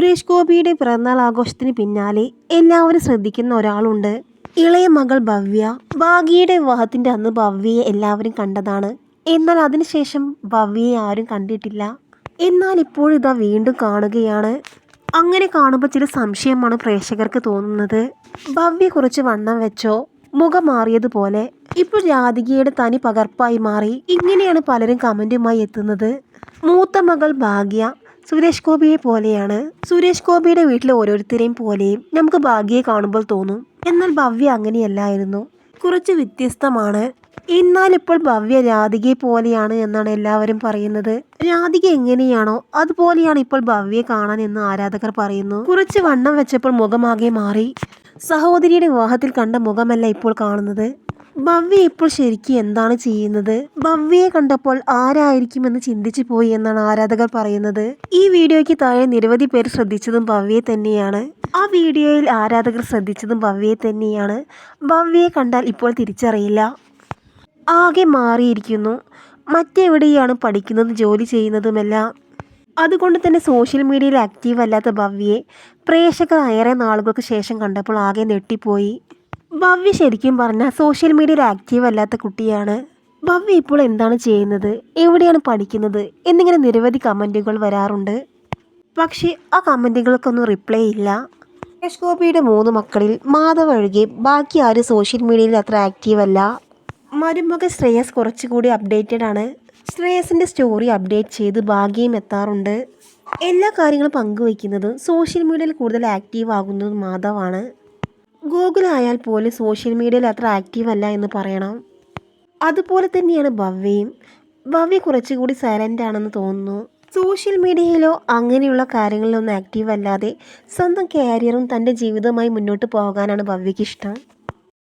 സുരേഷ് ഗോപിയുടെ പിറന്നാൾ ആഘോഷത്തിന് പിന്നാലെ എല്ലാവരും ശ്രദ്ധിക്കുന്ന ഒരാളുണ്ട്. ഇളയ മകൾ ഭവ്യ. ഭാഗ്യയുടെ വിവാഹത്തിന്റെ അന്ന് ഭവ്യയെ എല്ലാവരും കണ്ടതാണ്. എന്നാൽ അതിനുശേഷം ഭവ്യയെ ആരും കണ്ടിട്ടില്ല. എന്നാൽ ഇപ്പോഴിതാ വീണ്ടും കാണുകയാണ്. അങ്ങനെ കാണുമ്പോൾ ചില സംശയമാണ് പ്രേക്ഷകർക്ക് തോന്നുന്നത്. ഭവ്യ കുറച്ച് വണ്ണം വെച്ചോ? മുഖം മാറിയതുപോലെ. ഇപ്പോൾ രാധികയുടെ തനി പകർപ്പായി മാറി. ഇങ്ങനെയാണ് പലരും കമന്റുമായി എത്തുന്നത്. മൂത്ത മകൾ ഭാഗ്യ. സുരേഷ് ഗോപിയെ പോലെയാണ്. സുരേഷ് ഗോപിയുടെ വീട്ടിലെ ഓരോരുത്തരെയും പോലെയും നമുക്ക് ഭാഗ്യയെ കാണുമ്പോൾ തോന്നും. എന്നാൽ ഭവ്യ അങ്ങനെയല്ലായിരുന്നു. കുറച്ച് വ്യത്യസ്തമാണ്. എന്നാൽ ഇപ്പോൾ ഭവ്യ രാധികയെ പോലെയാണ് എന്നാണ് എല്ലാവരും പറയുന്നത്. രാധിക എങ്ങനെയാണോ അതുപോലെയാണ് ഇപ്പോൾ ഭവ്യയെ കാണാൻ എന്ന് ആരാധകർ പറയുന്നു. കുറച്ച് വണ്ണം വെച്ചപ്പോൾ മുഖമാകെ മാറി. സഹോദരിയുടെ വിവാഹത്തിൽ കണ്ട മുഖമല്ല ഇപ്പോൾ കാണുന്നത്. ഭവ്യ ഇപ്പോൾ ശരിക്കും എന്താണ് ചെയ്യുന്നത്? ഭവ്യയെ കണ്ടപ്പോൾ ആരായിരിക്കും എന്ന് ചിന്തിച്ചു പോയി എന്നാണ് ആരാധകർ പറയുന്നത്. ഈ വീഡിയോയ്ക്ക് താഴെ നിരവധി പേർ ശ്രദ്ധിച്ചതും ഭവ്യയെ തന്നെയാണ്. ആ വീഡിയോയിൽ ആരാധകർ ശ്രദ്ധിച്ചതും ഭവ്യയെ തന്നെയാണ്. ഭവ്യയെ കണ്ടാൽ ഇപ്പോൾ തിരിച്ചറിയില്ല. ആകെ മാറിയിരിക്കുന്നു. മറ്റെവിടെയാണ് പഠിക്കുന്നതും ജോലി ചെയ്യുന്നതുമെല്ലാം. അതുകൊണ്ട് തന്നെ സോഷ്യൽ മീഡിയയിൽ ആക്റ്റീവ് അല്ലാത്ത ഭവ്യയെ പ്രേക്ഷകർ ഏറെ നാളുകൾക്ക് ശേഷം കണ്ടപ്പോൾ ആകെ ഞെട്ടിപ്പോയി. ഭവ്യ ശരിക്കും പറഞ്ഞാൽ സോഷ്യൽ മീഡിയയിൽ ആക്റ്റീവ് അല്ലാത്ത കുട്ടിയാണ്. ഭവ്യ ഇപ്പോൾ എന്താണ് ചെയ്യുന്നത്? എവിടെയാണ് പഠിക്കുന്നത്? എന്നിങ്ങനെ നിരവധി കമന്റുകൾ വരാറുണ്ട്. പക്ഷേ ആ കമന്റുകൾക്കൊന്നും റിപ്ലൈ ഇല്ല. സുരേഷ് ഗോപിയുടെ മൂന്ന് മക്കളിൽ മാധവ് ഒഴികെ ബാക്കി ആരും സോഷ്യൽ മീഡിയയിൽ അത്ര ആക്റ്റീവ് അല്ല. മരുമകൻ ശ്രേയസ് കുറച്ചുകൂടി അപ്ഡേറ്റഡ് ആണ്. ശ്രേയസിന്റെ സ്റ്റോറി അപ്ഡേറ്റ് ചെയ്ത് ഭാഗ്യം എത്താറുണ്ട്. എല്ലാ കാര്യങ്ങളും പങ്കുവയ്ക്കുന്നതും സോഷ്യൽ മീഡിയയിൽ കൂടുതൽ ആക്റ്റീവ് ആകുന്നതും മാധവാണ്. ഗൂഗിളായാൽ പോലും സോഷ്യൽ മീഡിയയിൽ അത്ര ആക്റ്റീവ് അല്ല എന്ന് പറയണം. അതുപോലെ തന്നെയാണ് ഭവ്യയും. ഭവ്യ കുറച്ചുകൂടി സൈലന്റ് ആണെന്ന് തോന്നുന്നു. സോഷ്യൽ മീഡിയയിലോ അങ്ങനെയുള്ള കാര്യങ്ങളിലൊന്നും ആക്റ്റീവ് അല്ലാതെ സ്വന്തം കരിയറും തന്റെ ജീവിതവുമായി മുന്നോട്ട് പോകാനാണ് ഭവ്യയ്ക്ക് ഇഷ്ടം.